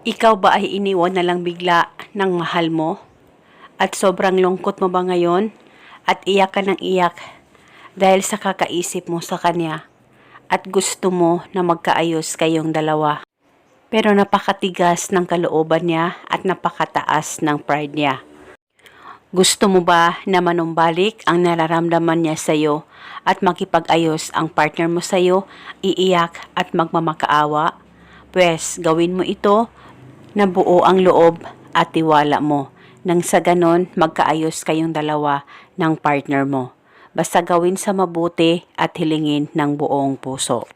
Ikaw ba ay iniwan na lang bigla ng mahal mo? At sobrang lungkot mo ba ngayon? At iyak ka ng iyak dahil sa kakaisip mo sa kanya at gusto mo na magkaayos kayong dalawa. Pero napakatigas ng kalooban niya at napakataas ng pride niya. Gusto mo ba na manumbalik ang nararamdaman niya sa iyo at makipag-ayos ang partner mo sa iyo, iiyak at magmamakaawa? Pwes, gawin mo ito na buo ang loob at tiwala mo nang sa ganon magkaayos kayong dalawa ng partner mo. Basta gawin sa mabuti at hilingin ng buong puso.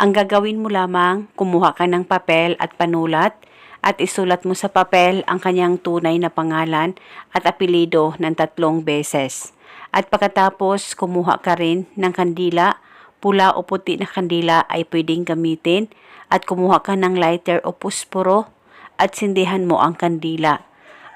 Ang gagawin mo lamang, kumuha ka ng papel at panulat at isulat mo sa papel ang kanyang tunay na pangalan at apelido ng tatlong beses. At pagkatapos, kumuha ka rin ng kandila, pula o puti na kandila ay pwedeng gamitin at kumuha ka ng lighter o pusporo at sindihan mo ang kandila.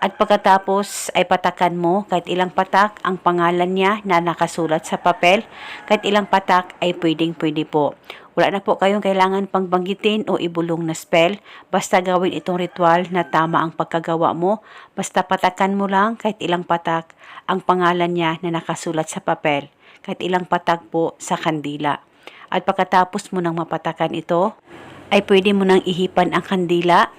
At pagkatapos ay patakan mo kahit ilang patak ang pangalan niya na nakasulat sa papel. Kahit ilang patak ay pwedeng pwede po. Wala na po kayong kailangan pang banggitin o ibulong na spell. Basta gawin itong ritual na tama ang pagkagawa mo. Basta patakan mo lang kahit ilang patak ang pangalan niya na nakasulat sa papel. Kahit ilang patak po sa kandila. At pagkatapos mo nang mapatakan ito, ay pwede mo nang ihipan ang kandila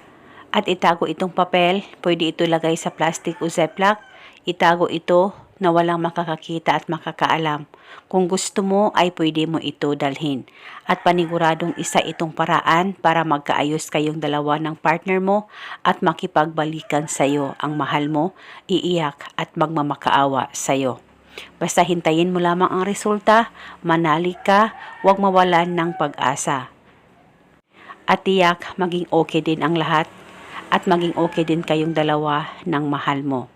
at itago itong papel. Pwede ito lagay sa plastic o ziploc. Itago ito na walang makakakita at makakaalam. Kung gusto mo ay pwede mo ito dalhin. At paniguradong isa itong paraan para magkaayos kayong dalawa ng partner mo at makipagbalikan sa'yo ang mahal mo, iiyak at magmamakaawa sa'yo. Basta hintayin mo lamang ang resulta, manali ka, huwag mawalan ng pag-asa. At tiyak maging okay din ang lahat at maging okay din kayong dalawa ng mahal mo.